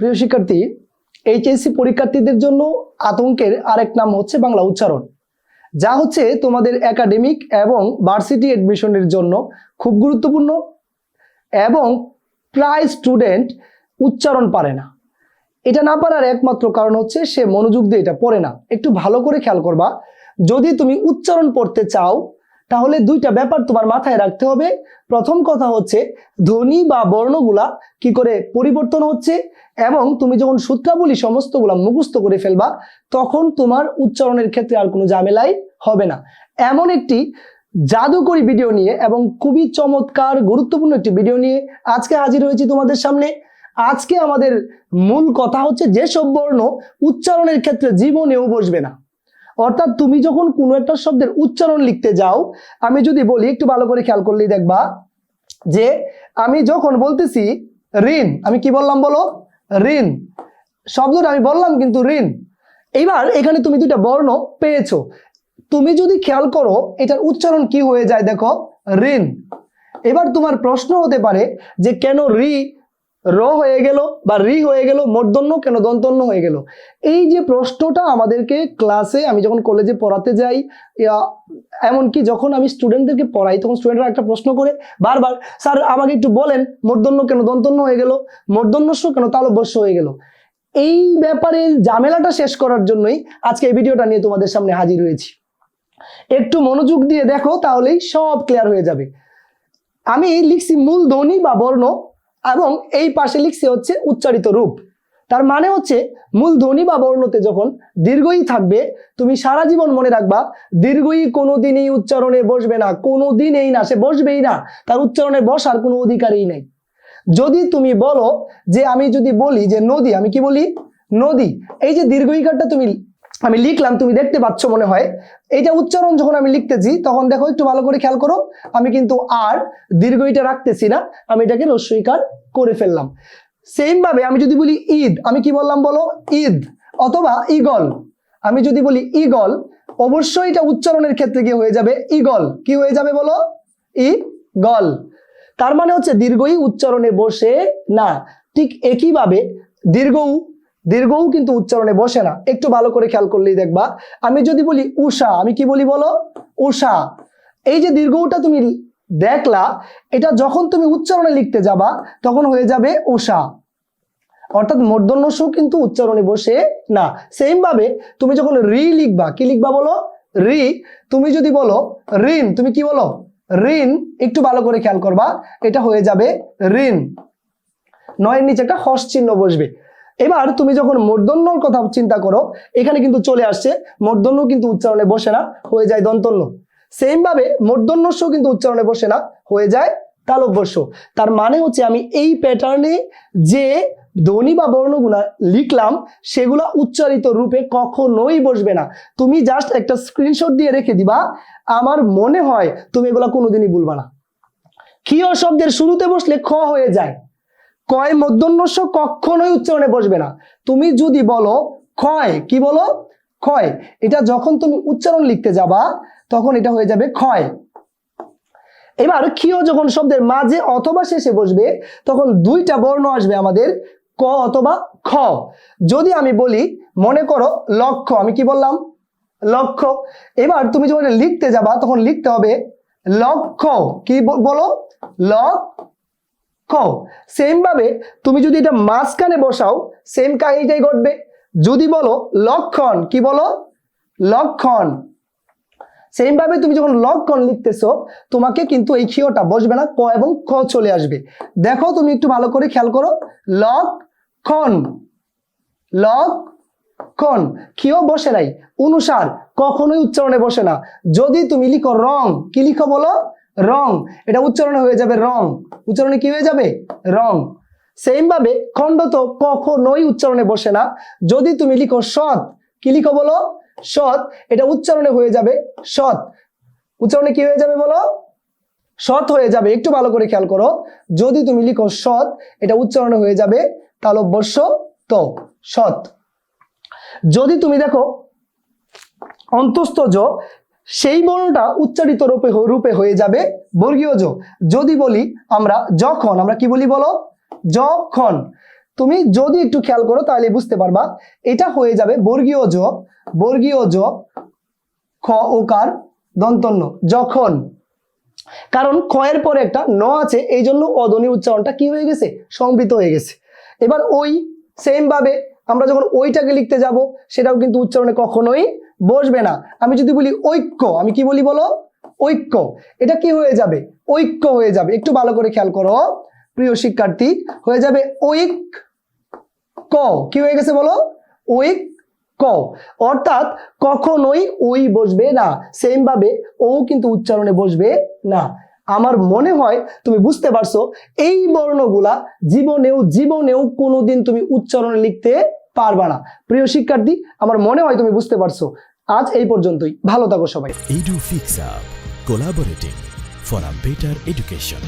প্রিয় শিক্ষার্থী, এইচএসসি পরীক্ষার্থীদের জন্য আতঙ্কের আরেক নাম হচ্ছে বাংলা উচ্চারণ, যা হচ্ছে তোমাদের একাডেমিক এবং ভার্সিটি অ্যাডমিশনের জন্য খুব গুরুত্বপূর্ণ এবং প্রায় স্টুডেন্ট উচ্চারণ পারে না। এটা না পারার একমাত্র কারণ হচ্ছে সে মনোযোগ দিয়ে এটা পড়ে না। একটু ভালো করে খেয়াল করবা, যদি তুমি উচ্চারণ পড়তে চাও তাহলে দুইটা ব্যাপার তোমার মাথায় রাখতে হবে। প্রথম কথা হচ্ছে, ধ্বনি বা বর্ণগুলা কি করে পরিবর্তন হচ্ছে এবং তুমি যখন সূত্রাবলী সমস্তগুলা মুখস্থ করে ফেলবা, তখন তোমার উচ্চারণের ক্ষেত্রে আর কোনো ঝামেলাই হবে না। এমন একটি জাদুকরী ভিডিও নিয়ে এবং খুবই চমৎকার, গুরুত্বপূর্ণ একটি ভিডিও নিয়ে আজকে হাজির হয়েছি তোমাদের সামনে। আজকে আমাদের মূল কথা হচ্ছে, যেসব বর্ণ উচ্চারণের ক্ষেত্রে জীবনেও বসবে না। অর্থাৎ তুমি যখন কোনো একটা শব্দের উচ্চারণ লিখতে যাও, আমি যদি বলি, একটু ভালো করে খেয়াল করলেই দেখবা যে আমি যখন বলতেছি ঋণ, আমি কি বললাম বলো? ঋণ। শব্দটা আমি বললাম কিন্তু ঋণ। এইবার এখানে তুমি দুইটা বর্ণ পেয়েছ। তুমি যদি খেয়াল করো, এটার উচ্চারণ কি হয়ে যায় দেখো? ঋণ। এবার তোমার প্রশ্ন হতে পারে যে কেন রি র হয়ে গেল বা রি হয়ে গেল, মর্দন্য কেন দন্তন্য হয়ে গেল? এই যে প্রশ্নটা আমাদেরকে ক্লাসে আমি যখন কলেজে পড়াতে যাই এমনকি যখন আমি স্টুডেন্টদেরকে পড়াই, তখন স্টুডেন্টরা একটা প্রশ্ন করে, বারবার, স্যার, আমাকে একটু বলেন, মর্দন্য কেন দন্তন্য হয়ে গেল? মর্দন্যস্য কেন তালব্যস্য হয়ে গেল? এই ব্যাপারে ঝামেলাটা শেষ করার জন্যই আজকে এই ভিডিওটা নিয়ে তোমাদের সামনে হাজির হয়েছি। একটু মনোযোগ দিয়ে দেখো, তাহলেই সব ক্লিয়ার হয়ে যাবে। আমি লিখছি মূল ধ্বনি বা বর্ণ এবং এই পাশে লিখছি হচ্ছে উচ্চারিত রূপ। তার মানে হচ্ছে মূল ধ্বনি বা বর্ণতে যখন দীর্ঘই থাকবে, তুমি সারা জীবন মনে রাখবা, দীর্ঘই কোনোদিনই উচ্চারণে বসবে না, কোনোদিনই না, সে বসবেই না। তার উচ্চারণে বসার কোনো অধিকারই নেই। যদি তুমি বলো যে আমি যদি বলি যে নদী, আমি কি বলি? নদী। এই যে দীর্ঘইকারটা তুমি আমি লিখলাম, তুমি দেখতে পাচ্ছ মনে হয়। এইটা উচ্চারণ যখন আমি লিখতেছি, তখন দেখো একটু ভালো করে খেয়াল করো, আমি কিন্তু আর দীর্ঘ এটা রাখতেছি না, আমি এটাকে রস্বইকার করে ফেললাম। সেম ভাবে আমি যদি বলি ঈদ, আমি কি বললাম বলো? ঈদ অথবা ইগল আমি যদি বলি ইগল অবশ্যই এটা উচ্চারণের ক্ষেত্রে কি হয়ে যাবে? ইগল কি হয়ে যাবে বলো? ই গল তার মানে হচ্ছে দীর্ঘই উচ্চারণে বসে না। ঠিক একইভাবে দীর্ঘও দীর্ঘও কিন্তু উচ্চারণে বসে না। একটু ভালো করে খেয়াল করলেই দেখবা। আমি যদি বলি উষা আমি কি বলি বলো? উষা এই যে দীর্ঘটা তুমি দেখলা, এটা যখন তুমি উচ্চারণে লিখতে যাবা, তখন হয়ে যাবে উষা অর্থাৎ মূর্ধন্যস্য কিন্তু উচ্চারণে বসে না। সেম ভাবে তুমি যখন রি লিখবা, কি লিখবা বলো? রি। তুমি যদি বলো ঋণ, তুমি কি বলো? ঋণ। একটু ভালো করে খেয়াল করবা, এটা হয়ে যাবে ঋণ। নয়ের নিচে একটা হস চিহ্ন বসবে। এবার তুমি যখন মূর্ধন্যর কথা চিন্তা করো, এখানে কিন্তু চলে আসছে মূর্ধন্য কিন্তু উচ্চারণে বসে না, হয়ে যায় দন্তন্য। সেম ভাবে মূর্ধন্যস্য কিন্তু উচ্চারণে বসে না, হয়ে যায় তালব্যস্য। তার মানে হচ্ছে আমি এই প্যাটার্নে যে ধ্বনি বা বর্ণগুলা লিখলাম, সেগুলা উচ্চারিত রূপে কখনোই বসবে না। তুমি জাস্ট একটা স্ক্রিনশট দিয়ে রেখে দিবা, আমার মনে হয় তুমি এগুলা কোনোদিনই ভুলবা না। ক্ষীয় শব্দের শুরুতে বসলে খ হয়ে যায়। কয় মধ্যন্যস্য কখনোই উচ্চারণে বসবে না। তুমি যদি বলো, ক্ষয়, কি বলো? ক্ষয়। এটা যখন তুমি উচ্চারণ লিখতে যাবা, তখন এটা হয়ে যাবে ক্ষয়। এবার ক্ষীয় যখন শব্দের মাঝে অথবা শেষে বসবে, তখন দুইটা বর্ণ আসবে আমাদের, ক অথবা খ। যদি আমি বলি, মনে করো লক্ষ্য, আমি কি বললাম? লক্ষ্য। এবার তুমি যখন লিখতে যাবা, তখন লিখতে হবে লক্ষ্য। কি বলো? লক্ষ্য। সেম ভাবে তুমি যদি এটা মাঝখানে বসাও সেম কাহিনীটাই ঘটবে। যদি বলো লক্ষণ, কি বলো? লক্ষণ। সেম ভাবে তুমি যখন লক্ষণ লিখতেছো, তোমাকে কিন্তু এই ক্ষীয়টা বসবে না, ক এবং খ চলে আসবে। দেখো তুমি একটু ভালো করে খেয়াল করো। লক্ষণ। লক্ষণ। ক্ষীয় বসে নাই, অনুসার কখনোই উচ্চারণে বসে না। যদি তুমি লিখো রং, কি লিখো বলো? রং। এটা উচ্চারণে হয়ে যাবে রং। উচ্চারণে কি হয়ে যাবে? রং। সেম ভাবে খণ্ড তো কখনোই উচ্চারণে বসে না। যদি তুমি লিখো সৎ, কি লিখো বলো? সৎ। এটা উচ্চারণে হয়ে যাবে সৎ। উচ্চারণে কি হয়ে যাবে বলো? সৎ হয়ে যাবে। একটু ভালো করে খেয়াল করো। যদি তুমি লিখো সৎ, এটা উচ্চারণে হয়ে যাবে অবশ্য তো, সৎ। যদি তুমি দেখো অন্তস্থ সেই বর্ণটা উচ্চারিত রূপে রূপে হয়ে যাবে বর্গীয় জ যদি বলি আমরা যখন, আমরা কি বলি বলো? যখন। তুমি যদি একটু খেয়াল করো তাহলে বুঝতে পারবা, এটা হয়ে যাবে বর্গীয় জ বর্গীয় জ খ ওকার দন্তন্য। যখন। কারণ ক্ষয়ের পরে একটা ন আছে এই জন্য অধ্বনি উচ্চারণটা কি হয়ে গেছে? সংবৃত হয়ে গেছে। এবার ওই সেম ভাবে আমরা যখন ওইটাকে লিখতে যাব, সেটাও কিন্তু উচ্চারণে কখনোই বসবে না। আমি যদি বলি ঐক্য, আমি কি বলি বলো? ঐক্য। এটা কি হয়ে যাবে? ঐক্য হয়ে যাবে। একটু ভালো করে খেয়াল করো। প্রিয় শিক্ষার্থী, হয়ে যাবে ঐক ক কি হয়ে গেছে বলো? ঐক ক অর্থাৎ কখনোই ওই বসবে না। সেম ভাবে ও কিন্তু উচ্চারণে বসবে না। আমার মনে হয় তুমি বুঝতে পারছ, এই বর্ণগুলা জীবনেও জীবনেও কোনোদিন তুমি উচ্চারণে লিখতে পারবা না। প্রিয় শিক্ষার্থী, আমার মনে হয় তুমি বুঝতে পারছ। আজ এই পর্যন্তই। ভালো থাকো সবাই। Edu fix up collaborating for a better education.